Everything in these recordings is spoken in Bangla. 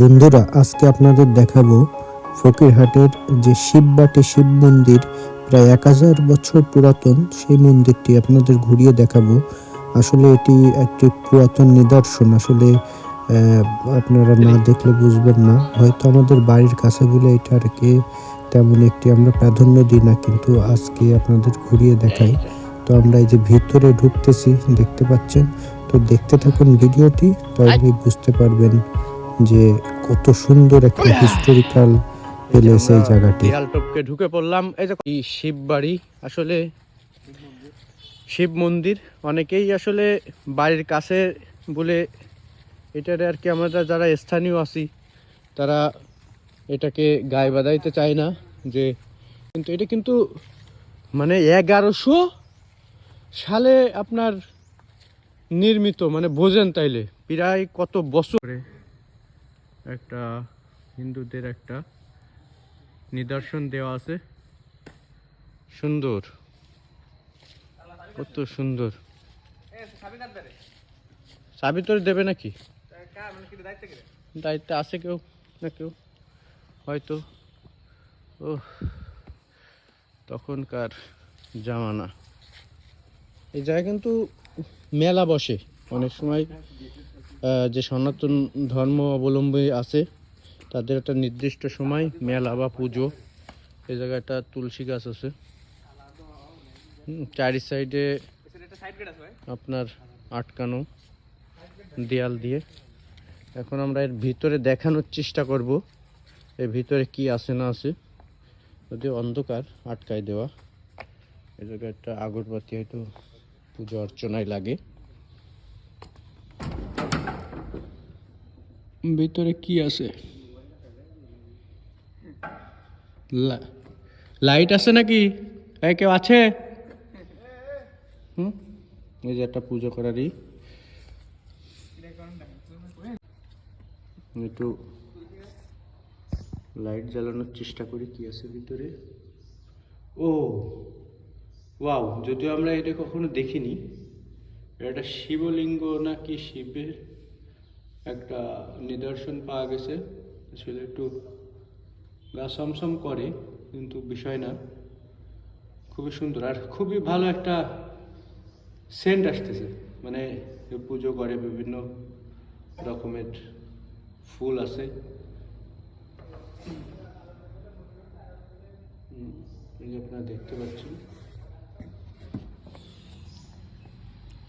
বন্ধুরা, আজকে আপনাদের দেখাবো ফকিরহাটের যে শিববাটি শিব মন্দির, প্রায় এক হাজার বছর পুরাতন সেই মন্দিরটি আপনাদের ঘুরিয়ে দেখাবো। আসলে এটি একটি পুরাতন নিদর্শন, আসলে আপনারা না দেখলে বুঝবেন না। হয়তো আমাদের বাড়ির কাছে বলে এটাকে তেমন একটি আমরা প্রাধান্য দিই না, কিন্তু আজকে আপনাদের ঘুরিয়ে দেখাই। তো আমরা এই যে ভিতরে ঢুকতেছি, দেখতে পাচ্ছেন? তো দেখতে থাকুন ভিডিওটি তাহলে বুঝতে পারবেন যে কত সুন্দর একটা হিস্টোরিক্যাল প্লেস এই জায়গাটি। টপকে ঢুকে পড়লাম। এই যে এই শিব বাড়ি। আসলে শিব মন্দির অনেকেই আসলে বাড়ির কাছে বলে এটারে আর কি আমরা যারা স্থানীয় আছি তারা এটাকে গায়ে বাঁধাইতে চায় না যে কিন্তু এটা কিন্তু মানে এগারোশো সালে আপনার নির্মিত মানে বোঝেন তাইলে। প্রায় কত বছরে একটা হিন্দুদের একটা নিদর্শন দেওয়া আছে। সুন্দর। কত সুন্দর। চাবি তোর দেবে নাকি? দায়িত্ব আছে কেউ? না কেউ? হয়তো। ও তখনকার জামানা। এই জায়গায় কিন্তু মেলা বসে। অনেক সময় যে সনাতন ধর্ম অবলম্বী আছে, তাদের একটা নির্দিষ্ট সময় মেলা বা পুজো। এই জায়গায় একটা তুলসী গাছ আছে। চারি সাইডে আপনার আটকানো দেয়াল দিয়ে। এখন আমরা এর ভিতরে দেখানোর চেষ্টা করব, এর ভিতরে কি আছে না আছে। যদি অন্ধকার আটকায় দেওয়া এই জায়গায় একটা আগরবাতি হয়তো পুজো অর্চনায় লাগে। ভিতরে কি আছে? লাইট আছে নাকি? এই কেউ আছে? হুম? এই যে একটা পুজো করারই। একটু লাইট জ্বালানোর চেষ্টা করি, কি আছে ভিতরে? ও, ওয়াও, যদিও আমরা এটা কখনো দেখিনি। এটা শিবলিঙ্গ নাকি শিবের? একটা নিদর্শন পাওয়া গেছে। আসলে একটু গা সমসম করে, কিন্তু বিষয় না। খুবই সুন্দর। আর খুবই ভালো একটা সেন্ট আসতেছে। মানে পুজো করে বিভিন্ন রকমের ফুল আছে। আপনারা দেখতে পাচ্ছেন।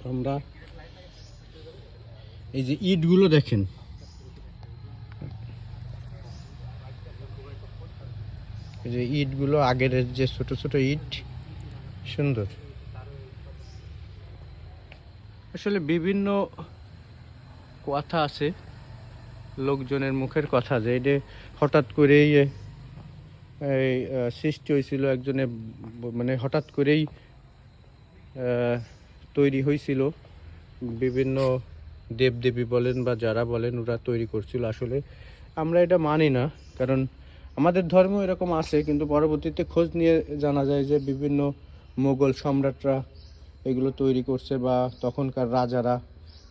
আমরা এই যে ইটগুলো দেখেন। এই যে ইটগুলো আগের যে ছোট ছোট ইট, সুন্দর। আসলে বিভিন্ন কথা আছে, লোকজনের মুখের কথা যে এটা হঠাৎ করেই এই সৃষ্টি হয়েছিল একজনে মানে হঠাৎ করেই তৈরি হয়েছিল বিভিন্ন দেবদেবী বলেন বা যারা বলেন, ওরা তৈরি করছিল। আসলে আমরা এটা মানি না, কারণ আমাদের ধর্ম এরকম আছে, কিন্তু পরবর্তীতে খোঁজ নিয়ে জানা যায় যে বিভিন্ন মোগল সম্রাটরা এগুলো তৈরি করছে বা তখনকার রাজারা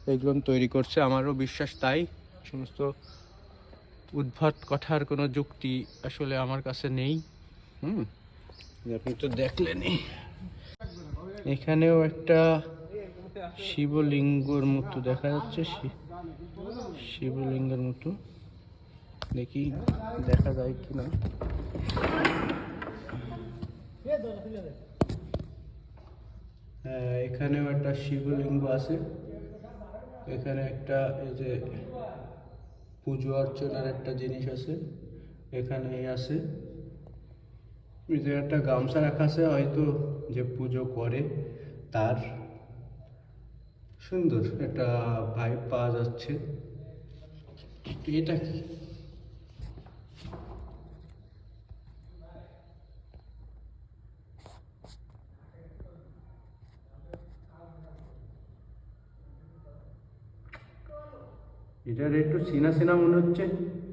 এগুলো তৈরি করছে। আমারও বিশ্বাস তাই। সমস্ত উদ্ভট কথার কোনো যুক্তি আসলে আমার কাছে নেই। হুম, আপনি তো দেখলেনই। এখানেও একটা শিবলিঙ্গর মতো দেখা যাচ্ছে শিবলিঙ্গের মতো দেখি দেখা যায় কিনা। হ্যাঁ এখানেও একটা শিবলিঙ্গ আছে। এখানে একটা এই যে পুজো অর্চনার একটা জিনিস আছে এখানে আছে। এই যে একটা গামছা রাখা আছে, হয়তো যে পুজো করে তার। সুন্দর, একটা ভাইব পাওয়া যাচ্ছে। এটা কি? এটার একটু সিনা সিনা মনে হচ্ছে,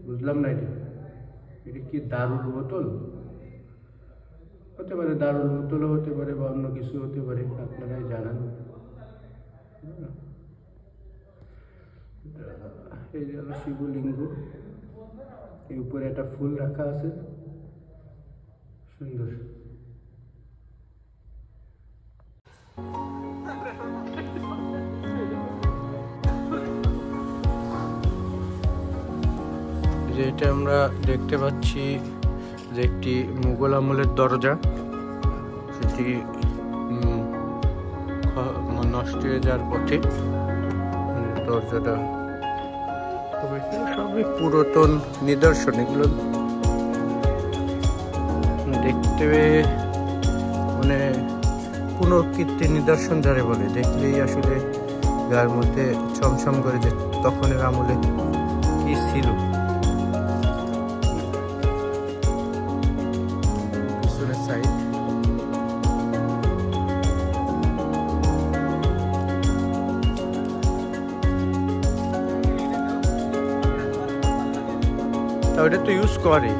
বুঝলাম না এটা। এটা কি দারুর বোতল? হতে পারে দারুর বোতলও হতে পারে বা অন্য কিছু হতে পারে, আপনারাই জানান। এই যে হলো শিবলিঙ্গ এই উপরে একটা ফুল রাখা আছে। সুন্দর। যে এটা আমরা দেখতে পাচ্ছি যে একটি মুঘল আমলের দরজা। সেটি নষ্ট হয়ে যাওয়ার পথে দরজাটা তবে সবই পুরাতন নিদর্শন, এগুলো দেখতে মানে পুনর্কীর্তি নিদর্শন যারে বলে, দেখলেই আসলে গার মধ্যে ছমছম করে যে তখনের আমলে কি ছিল। ওটা তো ইউজ করে।